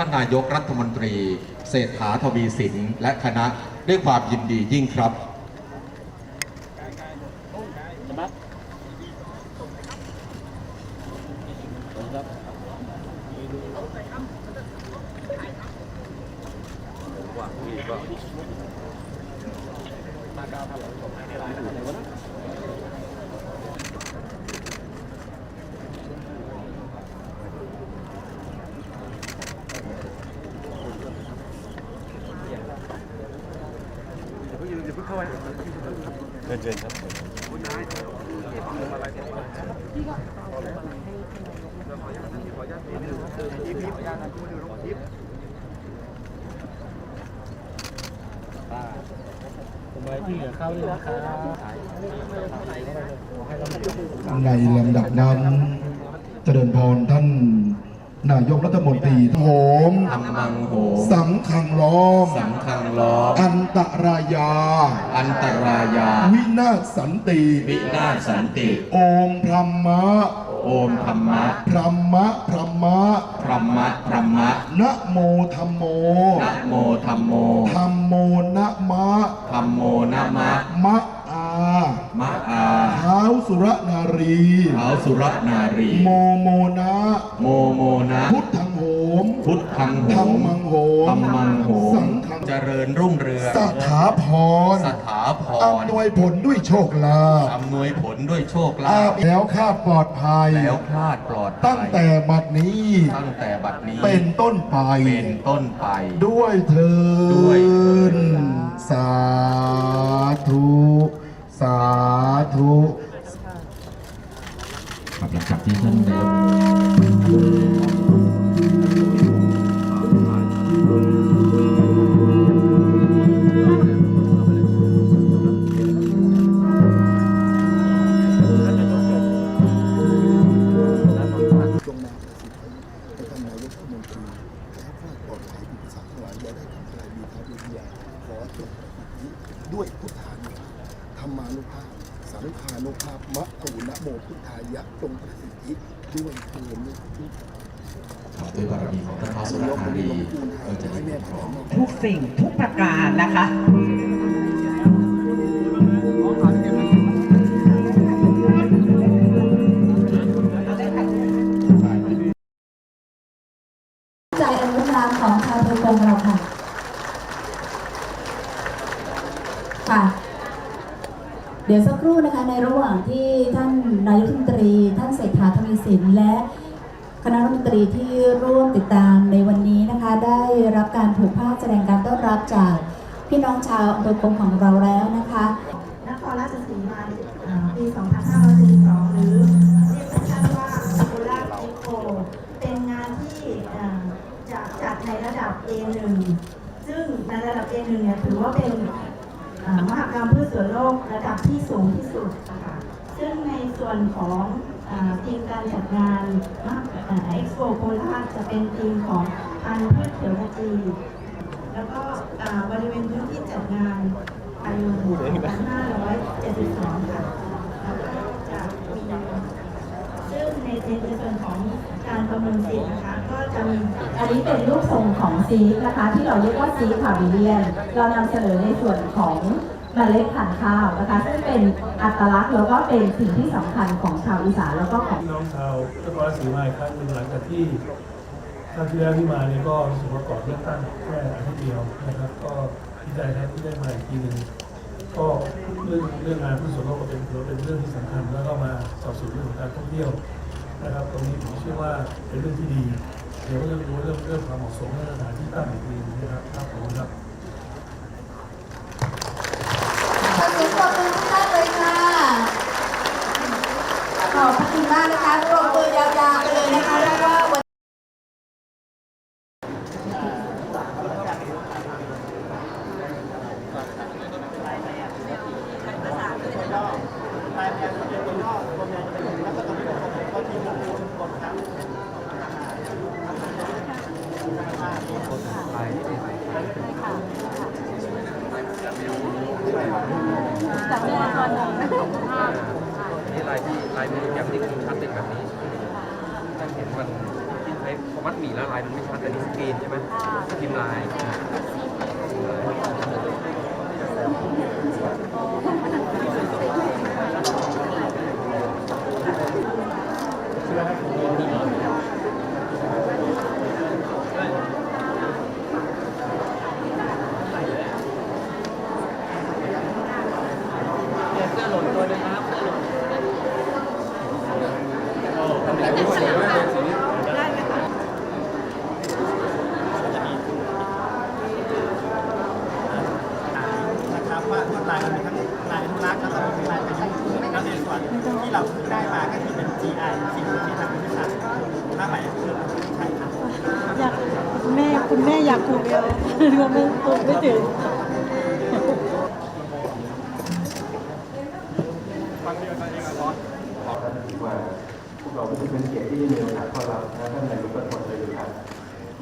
ท่านนายกรัฐมนตรี เศรษฐาทวีสินและคณะด้วยความยินดียิ่งครับ เชิญครับในลำดับนั้นเจริญพรท่าน นายกรัฐมนตรีโหมธรรมังโหสังขังล้อม สังฆังล้อมอันตรายา อันตรายา วินาศสันติ วินาศสันติโอมพรหมะโอมธรรมะพรหมะพรหมะพรหมะพรหมะนะโมธรรมโมนะโมธรรมโมธรรมโมนะมะธรรมโมนะมะมะ อามะอาเท้าสุรนารีเท้าสุรนารี โมโมนะ โมโมนะ พุทธังโหม พุทธังโหธรรมังโหมธรรมังโหสังฆัง เจริญรุ่งเรืองสถาพรสถาพรอำนวยผลด้วยโชคลาภอำนวยผลด้วยโชคลาอาภแล้วคาดปลอดภัย แล้วพลาดปลอดภัยตั้งแต่บัดนี้ ตั้งแต่บัดนี้เป็นต้นไป เป็นต้นไป ด้วยเถิด้วยเถินดสาธุ สาธุครับหลังจากที่ท่านนายกจงมาประสิทธิ์ให้ท่านนายกรัฐมนตรีและคลาดปลอดภัยอุปสรรคทั้งหลายอย่าได้ทำอะไรมีทางวิทยาขอจงประสิทธิด้วยพุทธานุภาพ ธรรมานุภาพ สังฆานุภาพมะตุนะโมพุทธายะจงประสิทธิด้วยเถิดด้วยบารมีของท่านท้าวสุรนารีเราจะได้พร้อมทุกสิ่งทุกประการนะคะ รับจากพี่น้องชาวอำเภอกงของเราแล้วนะคะนครราชสีมาปี 2542 หรือเรียกสั้นๆว่าโคราชเอ็กโปเป็นงานที่จะจัดในระดับ A1 ซึ่งในระดับ A1 เนี่ยถือว่าเป็นมหกรรมพืชสวนโลกระดับที่สูงที่สุดะคะซึ่งในส่วนของทีมการจัดงานเอ็กโปโคราชจะเป็นทีมของพันธุ์พืชเขียวขจี แล้วก็บริเวณพื้นที่จัดงานภายใน2572 ค่ะ แล้วก็จะมีซึ่งในในส่วนของการประเมินสิทธิ์นะคะ ก็จะมีอันนี้เป็นรูปทรงของซีฟนะคะ ที่เราเรียกว่าซีฟพาวิเลียน เรานำเสนอในส่วนของเมล็ดพันธุ์ข้าวนะคะ ซึ่งเป็นอัตลักษณ์แล้วก็เป็นสิ่งที่สำคัญของชาวอีสานแล้วก็ของน้องชาวนครรสีมาอีกครั้งหนึ่งหลังจากที่ ท่านที่แล้วที่มาเนี่ยก็รู้สึกว่าก่อนเลือกตั้งแค่อาทิตย์เดียวนะครับ ก็ดีใจครับที่ได้มาอีกทีหนึ่งก็เรื่องเรื่องงานผู้ส่วนโลกก็เป็นถือเป็นเรื่องที่สำคัญแล้วก็มาสอบสวนเรื่องของการท่องเที่ยวนะครับ ตรงนี้ผมเชื่อว่าเป็นเรื่องที่ดี เดี๋ยวก็จะรู้เรื่องเรื่องความเหมาะสมและสถานที่ตั้งอีกทีหนึงนะครับครับผมครับ ขอเสียงปรบมือทุกท่านเลยค่ะ ขอบพระคุณมากนะคะปรบมือยาวๆไปเลยนะคะเรียกว่าวัน นี่ ลายที่ลายมือแกมที่คมชัดเป็นแบบนี้ท่านเห็นมันที่ใช้โคอมัดหมี่ละลายมันไม่ชัดแต่นี่สกรีนใช่ไหมพิมพ์ลายอ่า นะครับว่าลวดลายมันมีทั้งลายอนุรักษ์แล้วก็มีลายประยุกต์แล้วในส่วน ที่เราเพิ่งได้มาก็คือเป็น GI สิ่งที่ทางบริษัทผ้าไหมเครื่องใช่ครับอยากคุณแม่คุณแม่อยากปลูกเยอะก็ไม่ปลูกไม่ถึงว่าพวกเราเป็นเกียรติที่มีโอกาสเข้ารับนะท่านนายกรัฐมนตรีครับ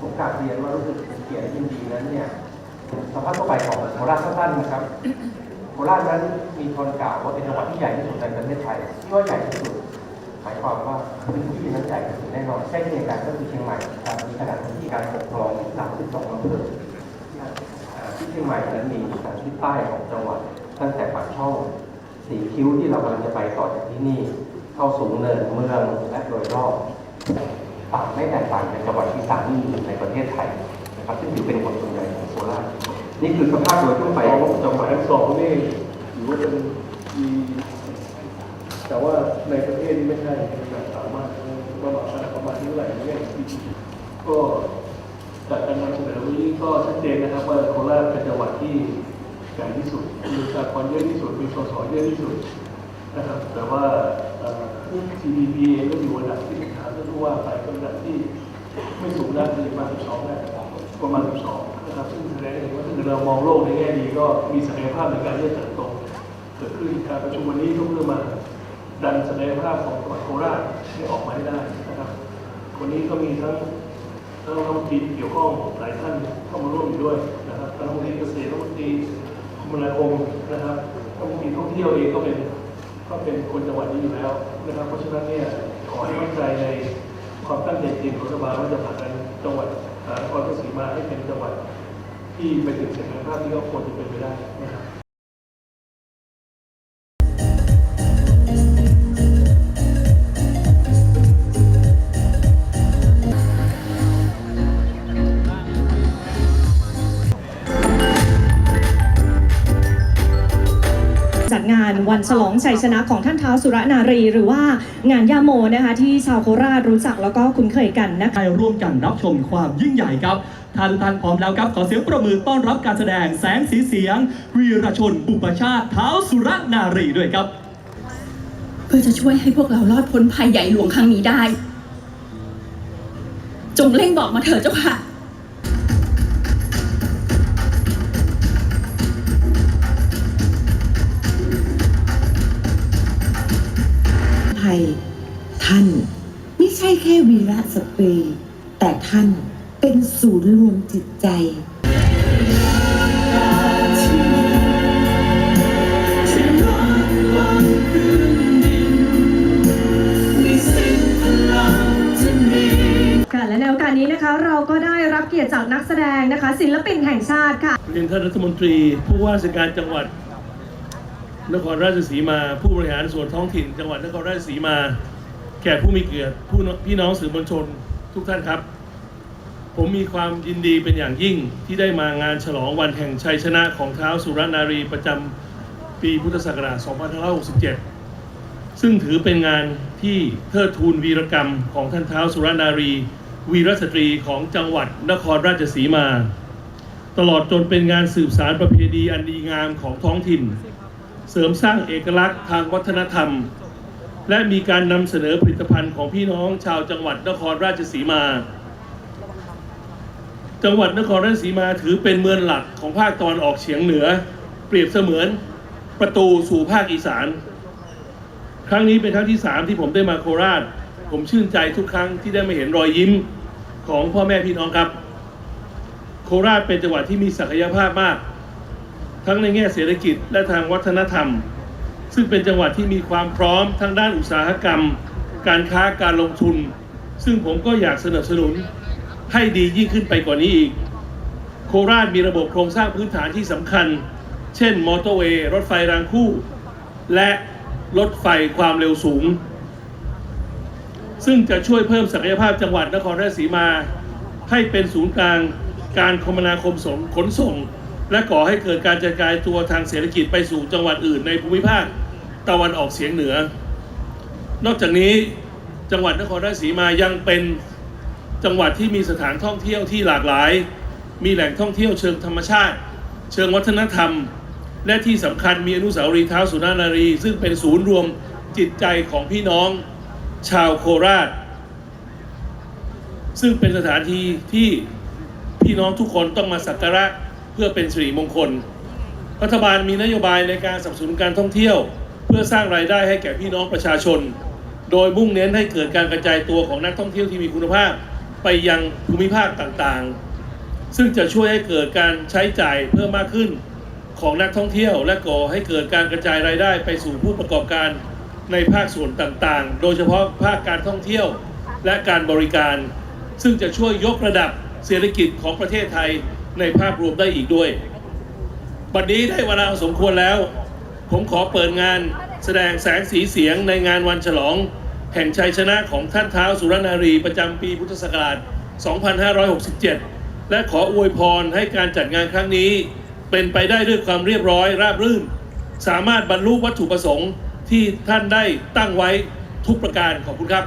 ผมกราบเรียนว่ารู้สึกเป็นเกียรติยินดีนั้นเนี่ยสภาพทั่วไปของโคราชสั้นนะครับ โคราชนั้นมีคนกล่าวว่าเป็นจังหวัดที่ใหญ่ที่สุดในประเทศไทยที่ว่าใหญ่ที่สุดหมายความว่าพื้นที่นั้นใหญ่ที่สุดแน่นอนใช่เช่นกันก็คือเชียงใหม่ครับมีขนาดพื้นที่การปกครอง32อำเภออ่าที่เชียงใหม่นั้นมีทางที่ใต้ของจังหวัดตั้งแต่ปากช่องสีคิ้วที่เรากำลังจะไปต่อจากที่นี่ เข้าสูงเนินเมืองและโดยรอบต่างไม่แตกต่างจากจังหวัดที่สามที่อยู่ในประเทศไทยนะครับซึ่งถือเป็นคนส่วนใหญ่ของโคราช นี่คือสภาพโดยทั่วไปของจังหวัดทั้งสองนี่ถือว่าเป็นมีแต่ว่าในประเทศนี่ไม่ใช่แบบสามารถประมาณประมาณเท่าไหร่เนี่ยก็จากการนำเสนอวันนี้ก็ชัดเจนนะครับว่าโคราชเป็นจังหวัดที่ใหญ่ที่สุดมีประชากรเยอะที่สุดมีสสเยอะที่สุดนะครับแต่ว่าเอ่อ GDP เองก็อยู่ระดับที่ถามท่านผู้ว่าไปก็ระดับที่ไม่สูงนักคือประมาณ12นะประมาณ12 นะครับซึ่งแสดงให้เห็นว่าถ้าเรามองโลกในแง่ดีก็มีศักยภาพในการที่จะเติบโตเกิดขึ้นการประชุมวันนี้ก็เพื่อมาดันศักยภาพของจังหวัดโคราชให้ออกมาให้ได้นะครับวันนี้ก็มีทั้งทั้งรัฐมนตรีเกี่ยวข้องหลายท่านเข้ามาร่วมอยู่ด้วยนะครับรัฐมนตรีเกษตรรัฐมนตรีคมนาคมนะครับรัฐมนตรีท่องเที่ยวเองก็เป็นก็เป็นคนจังหวัดนี้อยู่แล้วนะครับ เพราะฉะนั้นเนี่ยขอให้มั่นใจในความตั้งใจจริงของรัฐบาลว่าจะผลักดันจังหวัดนครราชสีมาให้เป็นจังหวัด ที่ไปถึงศักยภาพที่เขาควรจะเป็นไปได้นะครับจัดงานวันฉลองชัยชนะของท่านเท้าวสุรนารี หรือว่างานย่าโมนะคะที่ชาวโคราชรู้จักแล้วก็คุ้นเคยกันนะคะให้ร่วมกันรับชมความยิ่งใหญ่ครับ ท่านทุกท่านพร้อมแล้วครับ ขอเสียงประมือต้อนรับการแสดงแสงสีเสียง วีรชน บุปชาติเท้าสุรนารีด้วยครับ เพื่อจะช่วยให้พวกเรารอดพ้นภัยใหญ่หลวงครั้งนี้ได้ จงเร่งบอกมาเถิดเจ้าค่ะไทยท่าน ไม่ใช่แค่วีรสตรีแต่ท่าน เป็นศูนย์รวมจิตใจค่ะและในโอกาสนี้นะคะเราก็ได้รับเกียรติจากนักแสดงนะคะ ศิลปินแห่งชาติค่ะเรียนท่านรัฐมนตรีผู้ว่าราชการจังหวัด นครราชสีมา ผู้บริหารส่วนท้องถิ่น จังหวัดนครราชสีมา แขกผู้มีเกียรติผู้นพี่น้องสื่อมวลชนทุกท่านครับ ผมมีความยินดีเป็นอย่างยิ่งที่ได้มางานฉลองวันแห่งชัยชนะของเท้าวสุรนารีประจำปีพุทธศักราช 2567 ซึ่งถือเป็นงานที่เทิดทูนวีรกรรมของท่านเท้าวสุรนารี วีรสตรีของจังหวัดนครราชสีมา ตลอดจนเป็นงานสืบสารประเพณีอันดีงามของท้องถิ่น เสริมสร้างเอกลักษณ์ทางวัฒนธรรม และมีการนำเสนอผลิตภัณฑ์ของพี่น้องชาวจังหวัดนครราชสีมา จังหวัดนครราชสีมาถือเป็นเมืองหลักของภาคตะวันออกเฉียงเหนือ เปรียบเสมือนประตูสู่ภาคอีสาน ครั้งนี้เป็นครั้งที่3ที่ผมได้มาโคราช ผมชื่นใจทุกครั้งที่ได้มาเห็นรอยยิ้มของพ่อแม่พี่น้องครับ โคราชเป็นจังหวัดที่มีศักยภาพมาก ทั้งในแง่เศรษฐกิจและทางวัฒนธรรม ซึ่งเป็นจังหวัดที่มีความพร้อมทั้งด้านอุตสาหกรรม การค้าการลงทุน ซึ่งผมก็อยากสนับสนุน ให้ดียิ่งขึ้นไปกว่านี้อีก โคราชมีระบบโครงสร้างพื้นฐานที่สำคัญ เช่น มอเตอร์เวย์ รถไฟรางคู่ และรถไฟความเร็วสูง ซึ่งจะช่วยเพิ่มศักยภาพจังหวัดนครราชสีมา ให้เป็นศูนย์กลางการคมนาคมสขนส่ง และก่อให้เกิดการกระจายตัวทางเศรษฐกิจไปสู่จังหวัดอื่นในภูมิภาคตะวันออกเฉียงเหนือ นอกจากนี้จังหวัดนครราชสีมายังเป็น จังหวัดที่มีสถานท่องเที่ยวที่หลากหลาย มีแหล่งท่องเที่ยวเชิงธรรมชาติ เชิงวัฒนธรรม และที่สำคัญมีอนุสาวรีย์เท้าสุนานารี ซึ่งเป็นศูนย์รวมจิตใจของพี่น้องชาวโคราช ซึ่งเป็นสถานที่ที่พี่น้องทุกคนต้องมาสักการะเพื่อเป็นสิริมงคล รัฐบาลมีนโยบายในการสนับสนุนการท่องเที่ยว เพื่อสร้างรายได้ให้แก่พี่น้องประชาชน โดยมุ่งเน้นให้เกิดการกระจายตัวของนักท่องเที่ยวที่มีคุณภาพ ไปยังภูมิภาคต่างๆ ซึ่งจะช่วยให้เกิดการใช้จ่ายเพิ่มมากขึ้นของนักท่องเที่ยว และก่อให้เกิดการกระจายรายได้ไปสู่ผู้ประกอบการในภาคส่วนต่างๆ โดยเฉพาะภาคการท่องเที่ยวและการบริการ ซึ่งจะช่วยยกระดับเศรษฐกิจของประเทศไทยในภาพรวมได้อีกด้วย บัดนี้ได้เวลาสมควรแล้ว ผมขอเปิดงานแสดงแสงสีเสียงในงานวันฉลอง แห่งชัยชนะของท่านเท้าวสุรนารีประจำปีพุทธศักราช 2567 และขออวยพรให้การจัดงานครั้งนี้ เป็นไปได้ด้วยความเรียบร้อยราบรื่น สามารถบรรลุวัตถุประสงค์ที่ท่านได้ตั้งไว้ทุกประการขอบคุณครับ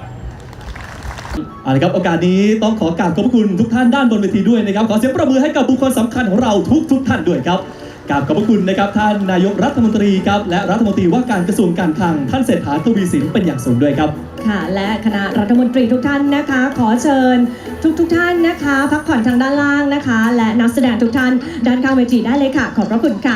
เอาละครับโอกาสนี้ต้องขอกราบขอบคุณทุกท่านด้านบนเวทีด้วยนะครับ ขอเสียงประมือให้กับบุคคลสำคัญของเราทุกทุกๆท่านด้วยครับกราบขอบพระคุณนะครับท่านนายกรัฐมนตรีครับและรัฐมนตรีว่าการกระทรวงการคลังท่านเศรษฐาทวีสินเป็นอย่างสูงด้วยครับ ค่ะ และคณะรัฐมนตรีทุกท่านนะคะ ขอเชิญทุกทุกท่านนะคะ พักผ่อนทางด้านล่างนะคะ และนักแสดงทุกท่านด้านข้างเวทีได้เลยค่ะ ขอบพระคุณค่ะ